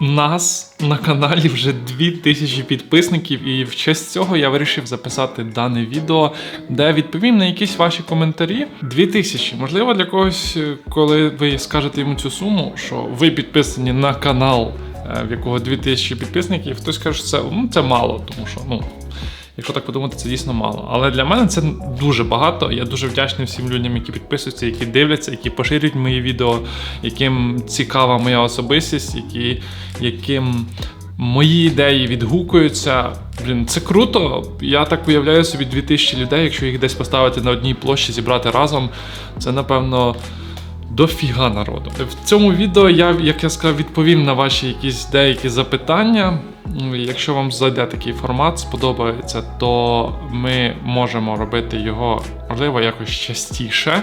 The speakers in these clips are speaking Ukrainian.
нас на каналі вже 2000 підписників, і в честь цього я вирішив записати дане відео, де відповім на якісь ваші коментарі. 2000. Можливо, для когось, е, коли ви скажете йому цю суму, що ви підписані на канал, е, в якого 2000 підписників, хтось каже, що це, ну, це мало, тому що ну. Якщо так подумати, це дійсно мало. Але для мене це дуже багато. Я дуже вдячний всім людям, які підписуються, які дивляться, які поширюють мої відео, яким цікава моя особистість, які, яким мої ідеї відгукуються. Блін, це круто. Я так уявляю собі 2000 людей, якщо їх десь поставити на одній площі, зібрати разом. Це напевно. Дофіга народу. В цьому відео я, як я сказав, відповім на ваші якісь деякі запитання. Ну, Якщо вам зайде такий формат, сподобається, то ми можемо робити його, можливо, якось частіше.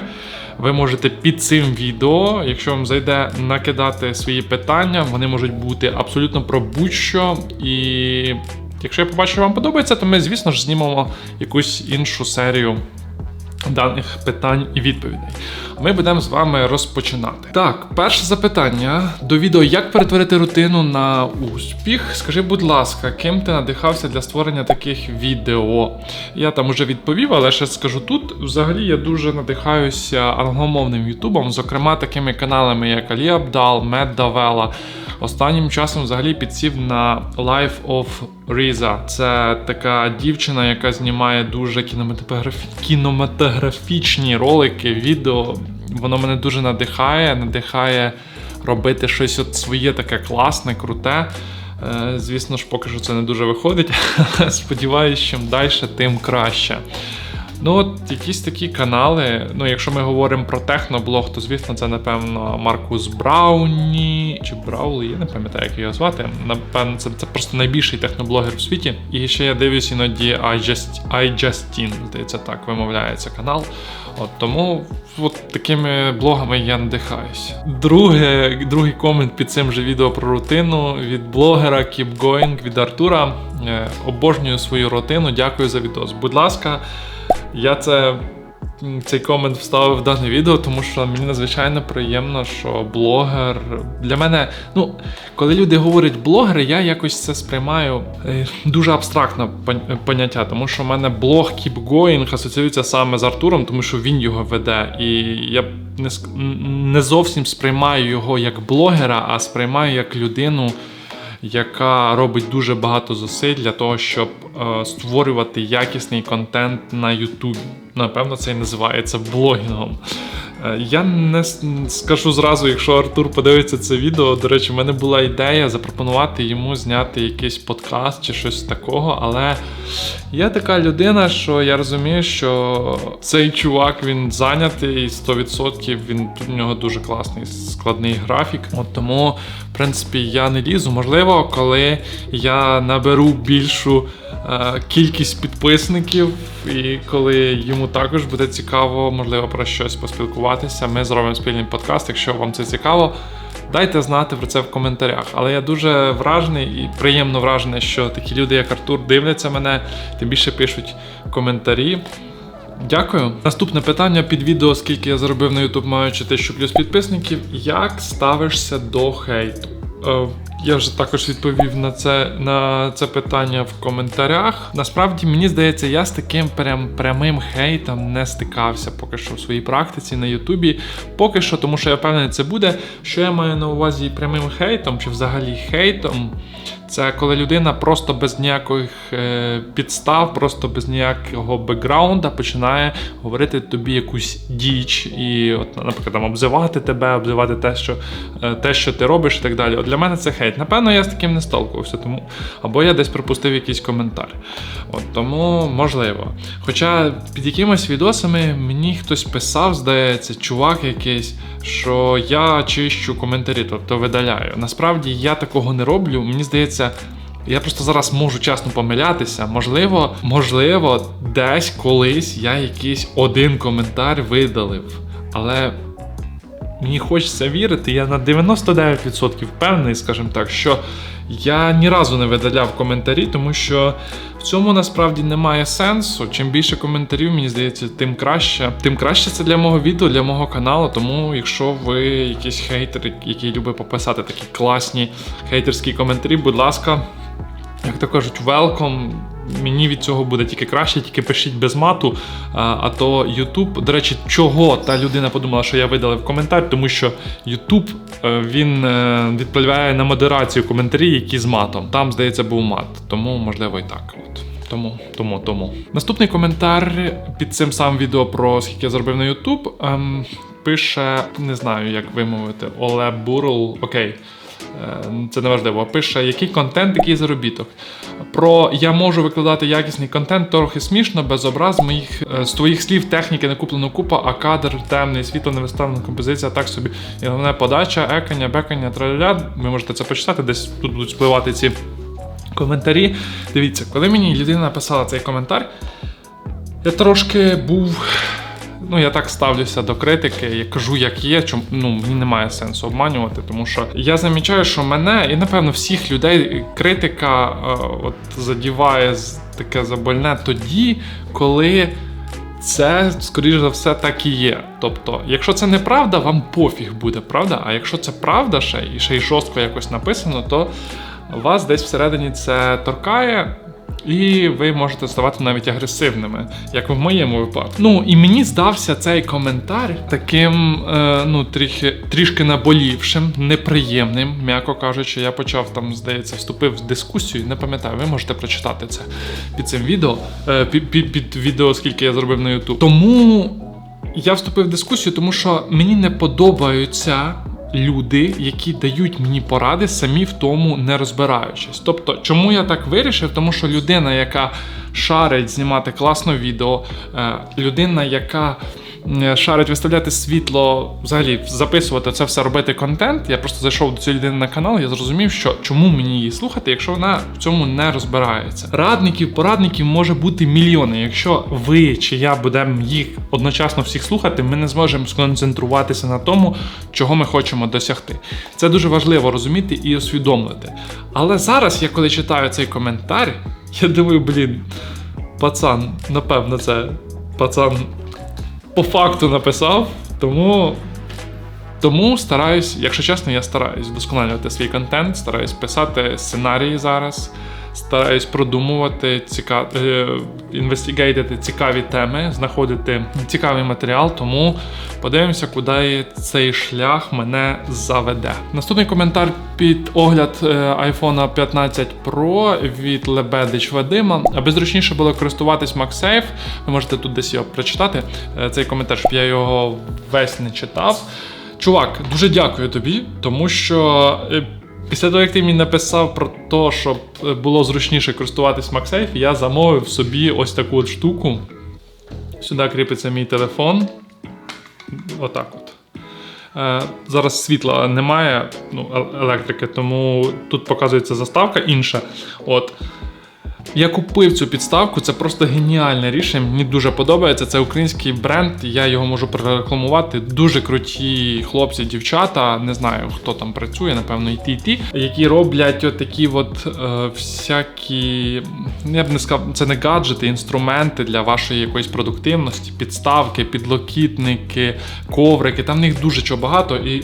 Ви можете під цим відео, якщо вам зайде, накидати свої питання, вони можуть бути абсолютно про будь-що. І якщо я побачу, що вам подобається, то ми, звісно ж, знімемо якусь іншу серію даних питань і відповідей. Ми будемо з вами розпочинати. Так, перше запитання до відео: як перетворити рутину на успіх? Скажи, будь ласка, ким ти надихався для створення таких відео? Я там уже відповів, але ще скажу тут. Взагалі я дуже надихаюся англомовним ютубом, зокрема такими каналами, як Алі Абдал, Мед Давела. Останнім часом взагалі підсів на Life of Riza. Це така дівчина, яка знімає дуже кінематографі... кінематографічні ролики, відео. Воно мене дуже надихає, надихає робити щось от своє таке класне, круте. Е, Звісно ж, поки що це не дуже виходить. Сподіваюсь, чим далі, тим краще. Ну, от якісь такі канали. Ну, якщо ми говоримо про техноблог, то звісно, це напевно Маркус Брауні чи Браулі, я не пам'ятаю, як його звати. Напевно, це, це просто найбільший техноблогер в світі. І ще я дивлюсь іноді iJust, iJustin, здається, так вимовляється канал. От тому от такими блогами я надихаюсь. Друге, другий комент під цим же відео про рутину від блогера Keep Going від Артура. Е, Обожнюю свою рутину. Дякую за відос. Будь ласка. Я це. Цей комент вставив в дане відео, тому що мені надзвичайно приємно, що блогер для мене, ну, коли люди говорять блогер, я якось це сприймаю е, дуже абстрактне поняття, тому що в мене блог Keep Going асоціюється саме з Артуром, тому що він його веде. І я не зовсім сприймаю його як блогера, а сприймаю як людину яка робить дуже багато зусиль для того, щоб е, створювати якісний контент на Ютубі. Напевно, це і називається блогінгом. Е, я не скажу зразу, якщо Артур подивиться це відео. До речі, в мене була ідея запропонувати йому зняти якийсь подкаст чи щось такого, але я така людина, що я розумію, що цей чувак він зайнятий 100%, він у нього дуже класний складний графік. От тому, в принципі, я не лізу. Можливо, коли я наберу більшу. Е, кількість підписників, і коли йому також буде цікаво, можливо, про щось поспілкуватися, ми зробимо спільний подкаст. Якщо вам це цікаво, дайте знати про це в коментарях. Але я дуже вражений і приємно вражений, що такі люди, як Артур, дивляться мене, тим більше пишуть коментарі. Дякую. Наступне питання під відео, скільки я заробив на YouTube, маючи 1000 плюс підписників. Як ставишся до хейту? Я вже також відповів на це на це питання в коментарях. Насправді, мені здається, я з таким прям прямим хейтом не стикався поки що в своїй практиці на Ютубі. Поки що, тому що я впевнений, це буде. Що я маю на увазі прямим хейтом чи взагалі хейтом? Це коли людина просто без ніяких е, підстав, просто без ніякого бекграунда починає говорити тобі якусь діч і, от, наприклад, там, обзивати тебе, обзивати те, що е, те, що ти робиш, і так далі. От Для мене це хейт. Напевно, я з таким не сталкувався, тому або я десь пропустив якийсь коментар. От Тому можливо. Хоча під якимись відосами мені хтось писав, здається, чувак якийсь, що я чищу коментарі, тобто видаляю. Насправді я такого не роблю. Мені здається. Я просто зараз можу чесно помилятися. Можливо, можливо, десь колись я якийсь один коментар видалив. Але мені хочеться вірити, я на 99% впевнений, скажімо так, що я ні разу не видаляв коментарі, тому що в цьому насправді немає сенсу. Чим більше коментарів, мені здається, тим краще. Тим краще це для мого відео, для мого каналу. Тому, якщо ви якийсь хейтер, який любить пописати такі класні хейтерські коментарі, будь ласка, як то кажуть, welcome. Мені від цього буде тільки краще, тільки пишіть без мату. А, а то YouTube, до речі, чого та людина подумала, що я видалив коментар, тому що YouTube е, він е, відправляє на модерацію коментарі, які з матом. Там, здається, був мат. Тому можливо і так. От. Тому, тому, тому. Наступний коментар під цим самим відео про скільки я заробив на YouTube. Ем, пише, не знаю, як вимовити, Оле Бурл. Окей. Е, Це не важливо. Пише, який контент, який заробіток. Про я можу викладати якісний контент, трохи смішно, без образ моїх е, з твоїх слів техніки не куплено купа, а кадр темний, світло не виставлено, композиція так собі. І головне подача, екання, бекання, траля. Ви можете це почитати, десь тут будуть спливати ці коментарі. Дивіться, коли мені людина написала цей коментар, я трошки був. Ну, я так ставлюся до критики, я кажу, як є, чому ну мені немає сенсу обманювати, тому що я замічаю, що мене і напевно всіх людей критика е, от задіває таке забольне тоді, коли це, скоріш за все, так і є. Тобто, якщо це неправда, вам пофіг буде, правда? А якщо це правда ще і ще й жорстко якось написано, то вас десь всередині це торкає. І ви можете ставати навіть агресивними, як в моєму випадку. Ну і мені здався цей коментар таким, е, ну трішки, трішки наболівшим, неприємним, м'яко кажучи. Я почав там, здається, вступив в дискусію. Не пам'ятаю, ви можете прочитати це під цим відео, е, під, під, під відео, скільки я зробив на YouTube. Тому я вступив в дискусію, тому що мені не подобаються люди, які дають мені поради, самі в тому не розбираючись. Тобто, чому я так вирішив? Тому що людина, яка шарить знімати класне відео, е, людина, яка шарить виставляти світло, взагалі записувати це все, робити контент. Я просто зайшов до цієї людини на канал, я зрозумів, що чому мені її слухати, якщо вона в цьому не розбирається. Радників, порадників може бути мільйони. Якщо ви чи я будемо їх одночасно всіх слухати, ми не зможемо сконцентруватися на тому, чого ми хочемо досягти. Це дуже важливо розуміти і усвідомити. Але зараз, я коли читаю цей коментар, я думаю, блін, пацан, напевно, це пацан по факту написав, тому. Тому стараюсь, якщо чесно, я стараюсь вдосконалювати свій контент, стараюсь писати сценарії зараз, стараюсь продумувати, ціка... е, інвестигейтити цікаві теми, знаходити цікавий матеріал, тому подивимося, куди цей шлях мене заведе. Наступний коментар під огляд е, iPhone 15 Pro від Лебедич Вадима. Аби зручніше було користуватись MagSafe, ви можете тут десь його прочитати. е, Цей коментар, щоб я його весь не читав. Чувак, дуже дякую тобі, тому що е, після того, як ти мені написав про те, щоб е, було зручніше користуватись MagSafe, я замовив собі ось таку от штуку. Сюди кріпиться мій телефон. Отак от. Е, зараз світла немає, ну, електрики, тому тут показується заставка інша. От. Я купив цю підставку, це просто геніальне рішення. Мені дуже подобається. Це український бренд, я його можу прорекламувати. Дуже круті хлопці, дівчата. Не знаю, хто там працює, напевно, і ті, і ті, які роблять отакі от е, всякі. Я б не сказав, це не гаджети, інструменти для вашої якоїсь продуктивності, підставки, підлокітники, коврики. Там в них дуже чого багато і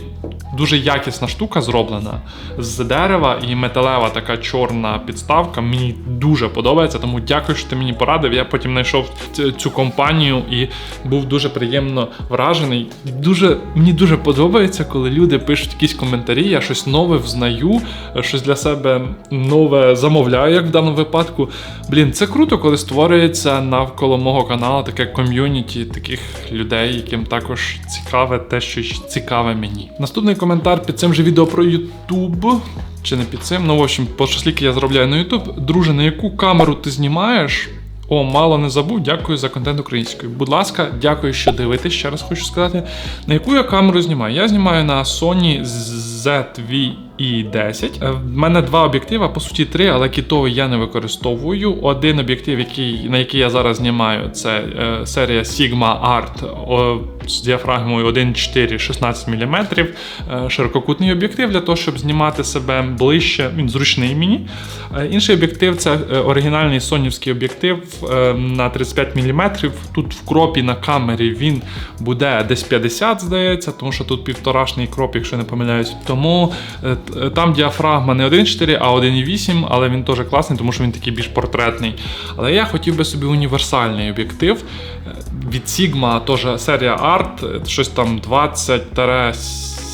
дуже якісна штука зроблена з дерева і металева така чорна підставка. Мені дуже подобається, тому дякую, що ти мені порадив. Я потім знайшов цю компанію і був дуже приємно вражений. Дуже мені дуже подобається, коли люди пишуть якісь коментарі. Я щось нове взнаю, щось для себе нове замовляю, як в даному випадку. Блін, це круто, коли створюється навколо мого каналу таке ком'юніті таких людей, яким також цікаве те, що цікаве мені. Наступний коментар під цим же відео про YouTube. Чи не під цим? Ну, в общем, по що я заробляю на YouTube. Друже, на яку камеру ти знімаєш? О, мало не забув. Дякую за контент українською. Будь ласка, дякую, що дивитесь. Ще раз хочу сказати. На яку я камеру знімаю? Я знімаю на Sony ZV-E і 10. Е, В мене два об'єктива, по суті, три, але кітовий я не використовую. Один об'єктив, який, на який я зараз знімаю, це е, серія Sigma Art о, з діафрагмою 1,4 16 мм. Е, ширококутний об'єктив для того, щоб знімати себе ближче. Він зручний мені. Е, інший об'єктив це е, оригінальний сонівський об'єктив е, на 35 мм. Тут в кропі на камері він буде десь 50, здається, тому що тут півторашний кроп, якщо не помиляюсь. Тому е, там діафрагма не 1,4, а 1,8, але він теж класний, тому що він такий більш портретний. Але я хотів би собі універсальний об'єктив. Е, Від Sigma теж серія Art, е, щось там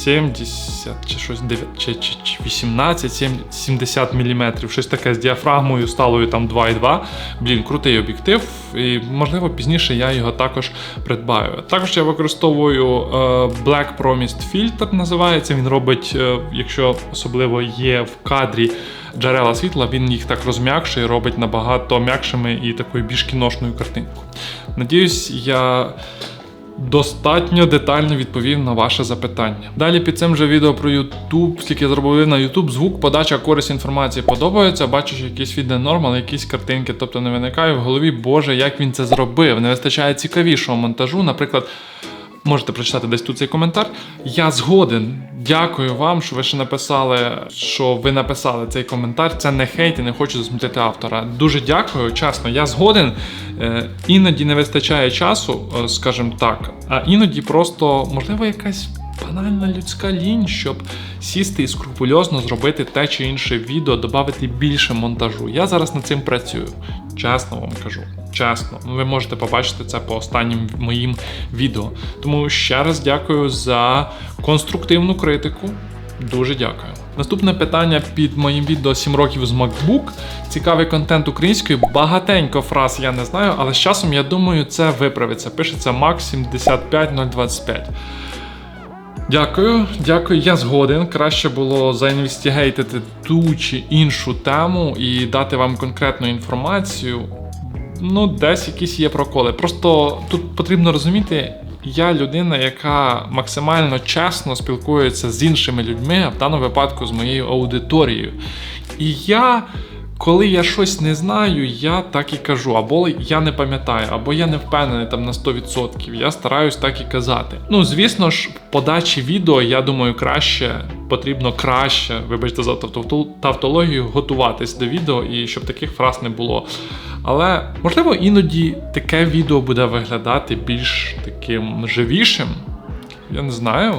20-70 чи щось 9, чи, чи, чи 18, 70 мм, щось таке з діафрагмою сталою там 2,2. Блін, крутий об'єктив, і можливо пізніше я його також придбаю. Також я використовую е, Black Promised Filter, називається. Він робить, е, якщо особливо є в кадрі джерела світла, він їх так розм'якшує, робить набагато м'якшими і такою більш кіношною картинку. Надіюсь, я достатньо детально відповів на ваше запитання. Далі під цим же відео про YouTube, скільки я зробив на YouTube, звук, подача, користь інформації подобається. Бачиш, якісь відео норм, але якісь картинки, тобто не виникає в голові, боже, як він це зробив. Не вистачає цікавішого монтажу. Наприклад, можете прочитати десь тут цей коментар. Я згоден. Дякую вам, що ви ще написали, що ви написали цей коментар. Це не хейт і не хочу засмутити автора. Дуже дякую, чесно, я згоден. Е, Іноді не вистачає часу, е, скажімо так, а іноді просто, можливо, якась. Банальна людська лінь, щоб сісти і скрупульозно зробити те чи інше відео, додати більше монтажу. Я зараз над цим працюю. Чесно вам кажу. Чесно, ви можете побачити це по останнім моїм відео. Тому ще раз дякую за конструктивну критику. Дуже дякую. Наступне питання під моїм відео 7 років з MacBook. Цікавий контент українською. Багатенько фраз я не знаю, але з часом я думаю, це виправиться. Пишеться Max 75025. Дякую, дякую. Я згоден. Краще було заінвестігейтити ту чи іншу тему і дати вам конкретну інформацію. Ну, десь якісь є проколи. Просто тут потрібно розуміти, я людина, яка максимально чесно спілкується з іншими людьми, а в даному випадку з моєю аудиторією. І я. Коли я щось не знаю, я так і кажу, або я не пам'ятаю, або я не впевнений там на 100%. Я стараюсь так і казати. Ну, звісно ж, в подачі відео, я думаю, краще потрібно краще, вибачте за тавтологію, готуватись до відео і щоб таких фраз не було. Але можливо іноді таке відео буде виглядати більш таким живішим. Я не знаю.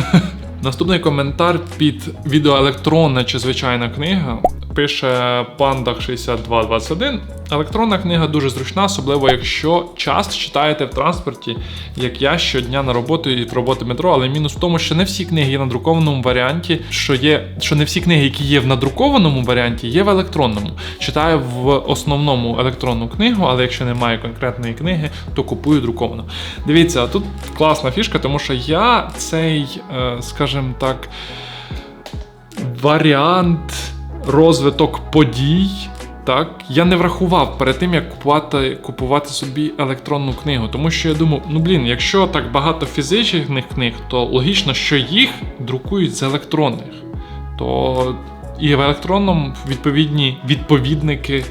Наступний коментар під відео електронна чи звичайна книга. Пише Пандах 6221. Електронна книга дуже зручна, особливо якщо часто читаєте в транспорті, як я щодня на роботу і в роботи метро. Але мінус в тому, що не всі книги є на друкованому варіанті, що є, що не всі книги, які є в надрукованому варіанті, є в електронному. Читаю в основному електронну книгу, але якщо немає конкретної книги, то купую друковану. Дивіться, тут класна фішка, тому що я цей, е, скажімо так, варіант розвиток подій. Так, я не врахував перед тим, як купувати, купувати собі електронну книгу, тому що я думав, ну блін, якщо так багато фізичних книг, то логічно, що їх друкують з електронних. То і в електронному відповідні відповідники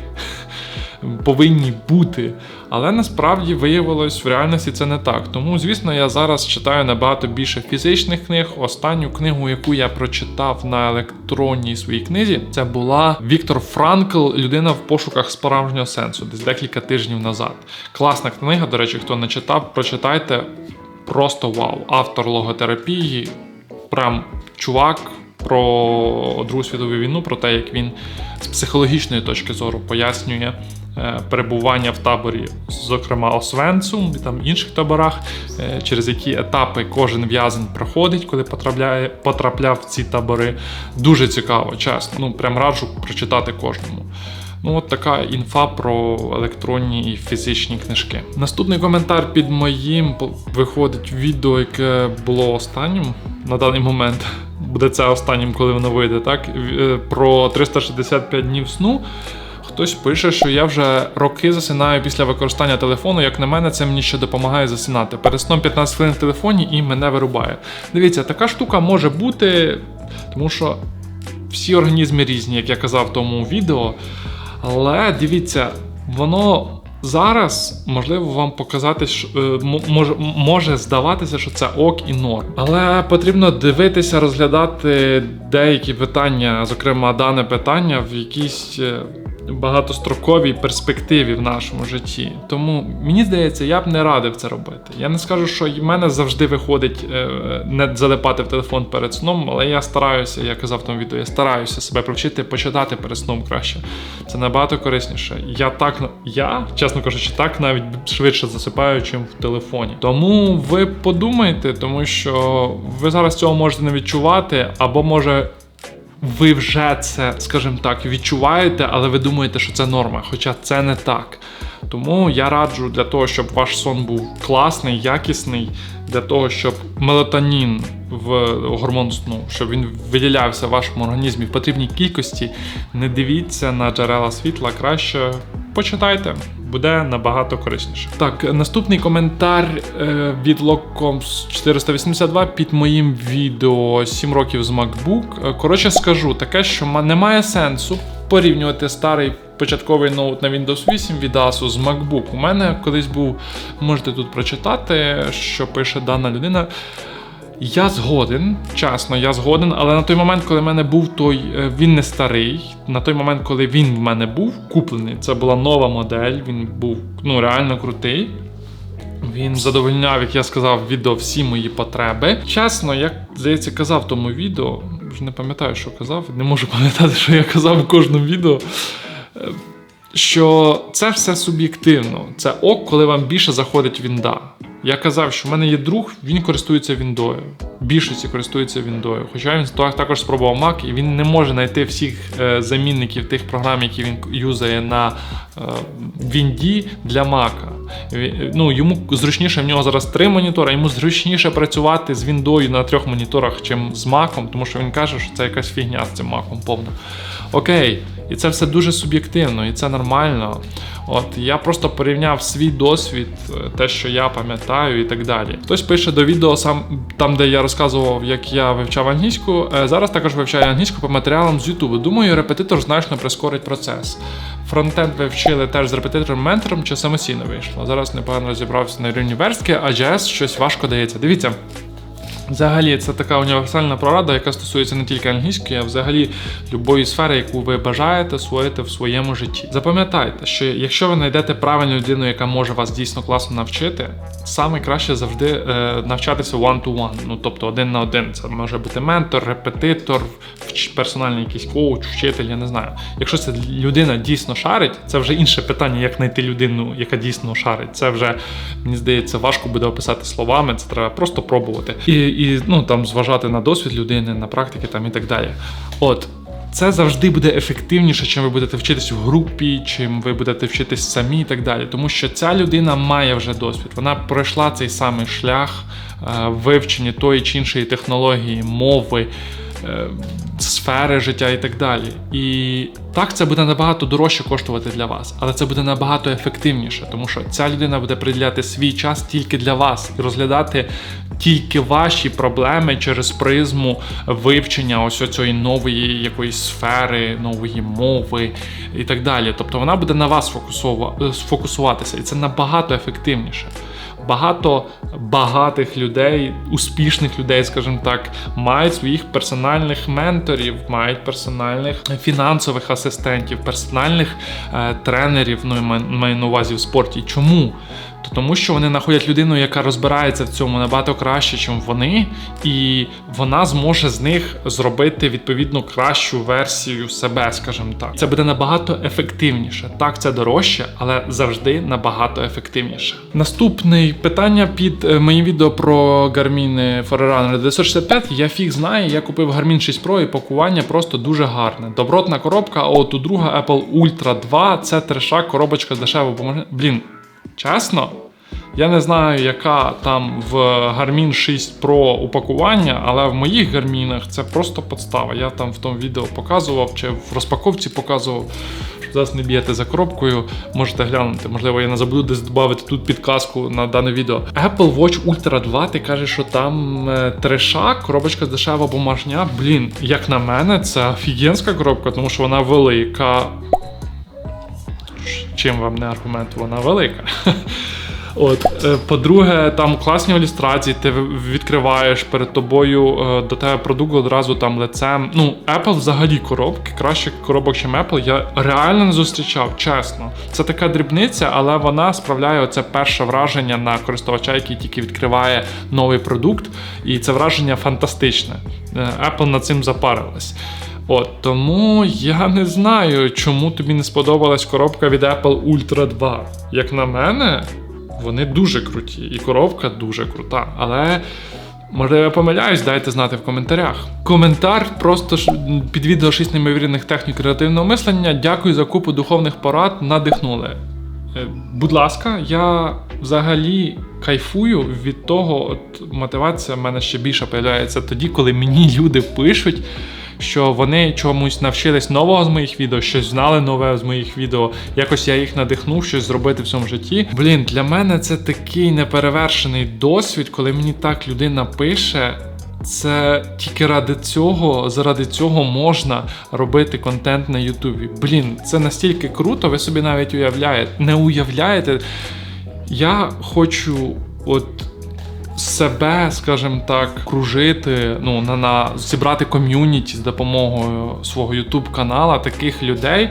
повинні бути. Але насправді виявилось в реальності це не так. Тому, звісно, я зараз читаю набагато більше фізичних книг. Останню книгу, яку я прочитав на електронній своїй книзі, це була Віктор Франкл Людина в пошуках справжнього сенсу, десь декілька тижнів назад. Класна книга, до речі, хто не читав, прочитайте. Просто вау. Автор логотерапії, прям чувак про Другу світову війну, про те, як він з психологічної точки зору пояснює перебування в таборі, зокрема Освенцум і там інших таборах, е, через які етапи кожен в'язень проходить, коли потрапляє, потрапляв в ці табори. Дуже цікаво, чесно. Ну прям раджу прочитати кожному. Ну, от така інфа про електронні і фізичні книжки. Наступний коментар під моїм виходить відео, яке було останнім на даний момент. Буде це останнім, коли воно вийде, так? Е, Про 365 днів сну. Хтось пише, що я вже роки засинаю після використання телефону. Як на мене, це мені ще допомагає засинати. Перед сном 15 хвилин в телефоні і мене вирубає. Дивіться, така штука може бути, тому що всі організми різні, як я казав в тому відео. Але дивіться, воно зараз можливо вам показати, що е, може, може здаватися, що це ок і норм. Але потрібно дивитися, розглядати деякі питання, зокрема дане питання, в якійсь е, багатостроковій перспективі в нашому житті. Тому мені здається, я б не радив це робити. Я не скажу, що в мене завжди виходить е, не залипати в телефон перед сном, але я стараюся, я казав в тому відео, я стараюся себе привчити почитати перед сном краще. Це набагато корисніше. Я так я, чесно кажучи, так навіть швидше засипаю, чим в телефоні. Тому ви подумайте, тому що ви зараз цього можете не відчувати, або може ви вже це, скажімо так, відчуваєте, але ви думаєте, що це норма, хоча це не так. Тому я раджу для того, щоб ваш сон був класний, якісний, для того, щоб мелатонін в гормон сну, щоб він виділявся в вашому організмі в потрібній кількості. Не дивіться на джерела світла, краще почитайте. Буде набагато корисніше. Так, наступний коментар е, від Loccoms 482 під моїм відео 7 років з MacBook. Е, Коротше, скажу таке, що немає сенсу порівнювати старий початковий ноут на Windows 8 від Asus з MacBook. У мене колись був, можете тут прочитати, що пише дана людина. Я згоден, чесно, я згоден, але на той момент, коли в мене був той, е, він не старий. На той момент, коли він в мене був куплений, це була нова модель, він був ну реально крутий. Він задовольняв, як я сказав, відео всі мої потреби. Чесно, як здається, казав тому відео, вже не пам'ятаю, що казав, не можу пам'ятати, що я казав в кожному відео. е, Що це все суб'єктивно. Це ок, коли вам більше заходить вінда. Я казав, що в мене є друг, він користується віндою. Більшості користується віндою. Хоча він також спробував Mac, і він не може знайти всіх е, замінників тих програм, які він юзає на е, Вінді для Mac. Ну, йому зручніше в нього зараз три монітори, йому зручніше працювати з Віндою на трьох моніторах, чим з Маком, тому що він каже, що це якась фігня з цим Маком повна. Окей, і це все дуже суб'єктивно, і це нормально. От я просто порівняв свій досвід, е, те, що я пам'ятаю, і так далі. Хтось пише до відео сам там, де я розказував, як я вивчав англійську. Е, Зараз також вивчаю англійську по матеріалам з Ютубу. Думаю, репетитор значно прискорить процес. Фронтенд ви вчили теж з репетитором-ментором чи самостійно вийшло. Зараз непогано розібрався на рівні верстки, а JS щось важко дається. Дивіться. Взагалі, це така універсальна порада, яка стосується не тільки англійської, а взагалі любої сфери, яку ви бажаєте освоїти в своєму житті. Запам'ятайте, що якщо ви знайдете правильну людину, яка може вас дійсно класно навчити, саме краще завжди е, навчатися one-to-one. Ну тобто один на один. Це може бути ментор, репетитор, персональний якийсь коуч, вчитель, я не знаю. Якщо ця людина дійсно шарить, це вже інше питання, як знайти людину, яка дійсно шарить. Це вже мені здається важко буде описати словами. Це треба просто пробувати і, і ну там зважати на досвід людини, на практики там і так далі. От. Це завжди буде ефективніше, чим ви будете вчитись в групі, чим ви будете вчитись самі і так далі. Тому що ця людина має вже досвід. Вона пройшла цей самий шлях е, вивчення тої чи іншої технології, мови, е, сфери життя і так далі. І так це буде набагато дорожче коштувати для вас, але це буде набагато ефективніше, тому що ця людина буде приділяти свій час тільки для вас і розглядати тільки ваші проблеми через призму вивчення ось цієї нової якоїсь сфери, нової мови і так далі. Тобто вона буде на вас е, сфокусуватися, і це набагато ефективніше. Багато багатих людей, успішних людей, скажімо так, мають своїх персональних менторів, мають персональних фінансових асистентів, персональних е, тренерів. Ну, маю на увазі в спорті. Чому? То тому, що вони знаходять людину, яка розбирається в цьому набагато краще, ніж вони, і вона зможе з них зробити відповідно кращу версію себе, скажімо так. Це буде набагато ефективніше. Так, це дорожче, але завжди набагато ефективніше. Наступне питання під е, моїм відео про Garmin Forerunner 965. Я фіг знаю, я купив Garmin 6 Pro і пакування просто дуже гарне. Добротна коробка, а от у друга Apple Ultra 2 це треша, коробочка з бумажни. Блін, чесно? Я не знаю, яка там в Garmin 6 Pro упакування, але в моїх гармінах це просто подстава. Я там в тому відео показував чи в розпаковці показував. Щоб зараз не б'єте за коробкою, можете глянути. Можливо, я не забуду десь додати тут підказку на дане відео. Apple Watch Ultra 2, ти кажеш, що там е, триша, коробочка дешева бумажня. Блін, як на мене, це офігенська коробка, тому що вона велика. Чим вам не аргумент, вона велика. От, е, по-друге, там класні ілюстрації, ти відкриваєш перед тобою е, до тебе продукт одразу там лицем. Ну, Apple взагалі коробки, краще коробок, ніж Apple, я реально не зустрічав, чесно. Це така дрібниця, але вона справляє оце перше враження на користувача, який тільки відкриває новий продукт, і це враження фантастичне. Е, Apple над цим запарилась. От тому я не знаю, чому тобі не сподобалась коробка від Apple Ultra 2. Як на мене, вони дуже круті, і коробка дуже крута. Але можливо я помиляюсь, дайте знати в коментарях. Коментар просто під відео 6 неймовірних технік креативного мислення. Дякую за купу духовних порад, надихнули. Е, Будь ласка, я взагалі кайфую від того, от мотивація в мене ще більше появляється тоді, коли мені люди пишуть, що вони чомусь навчились нового з моїх відео, щось знали нове з моїх відео. Якось я їх надихнув щось зробити в цьому житті. Блін, для мене це такий неперевершений досвід, коли мені так людина пише. Це тільки ради цього, заради цього можна робити контент на Ютубі. Блін, це настільки круто, ви собі навіть уявляєте. Не уявляєте. Я хочу от себе, скажімо так, кружити, ну на, на зібрати ком'юніті з допомогою свого Ютуб канала таких людей,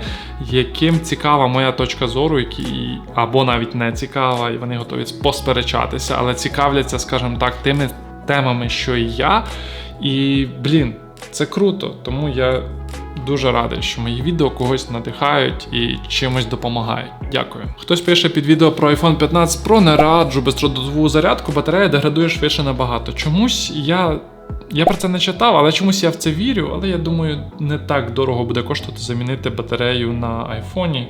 яким цікава моя точка зору, які або навіть не цікава, і вони готові посперечатися, але цікавляться, скажімо так, тими темами, що і я. І блін, це круто, тому я дуже радий, що мої відео когось надихають і чимось допомагають. Дякую. Хтось пише під відео про iPhone 15 Pro, не раджу бездротову зарядку, батарея деградує швидше набагато. Чомусь я. Я про це не читав, але чомусь я в це вірю. Але я думаю, не так дорого буде коштувати замінити батарею на айфоні.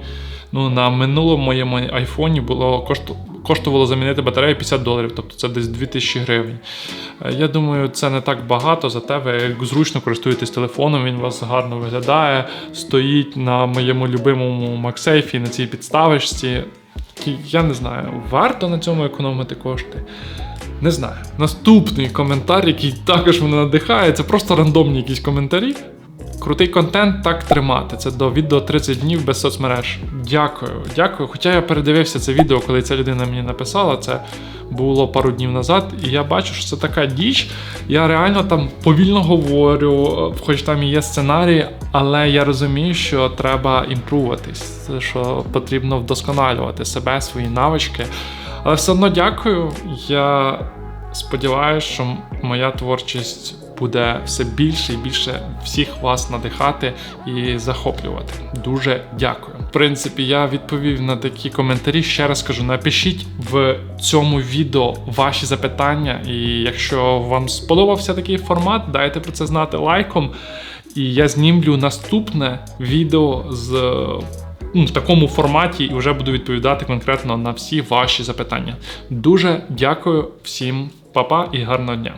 Ну, на минулому моєму айфоні було кошту, коштувало замінити батарею 50 доларів, тобто це десь 2000 гривень. Е, Я думаю, це не так багато, зате ви зручно користуєтесь телефоном, він у вас гарно виглядає, стоїть на моєму любимому MagSafe, на цій підставочці. Я не знаю, варто на цьому економити кошти. Не знаю. Наступний коментар, який також мене надихає, це просто рандомні якісь коментарі. Крутий контент так тримати. Це до відео 30 днів без соцмереж. Дякую, дякую. Хоча я передивився це відео, коли ця людина мені написала, це було пару днів назад, і я бачу, що це така діч. Я реально там повільно говорю, хоч там і є сценарій, але я розумію, що треба імпруватись, що потрібно вдосконалювати себе, свої навички. Але все одно дякую. Я сподіваюся, що моя творчість буде все більше і більше всіх вас надихати і захоплювати. Дуже дякую. В принципі, я відповів на такі коментарі. Ще раз кажу: напишіть в цьому відео ваші запитання, і якщо вам сподобався такий формат, дайте про це знати лайком. І я знімлю наступне відео з ну, в такому форматі і вже буду відповідати конкретно на всі ваші запитання. Дуже дякую всім, па-па і гарного дня!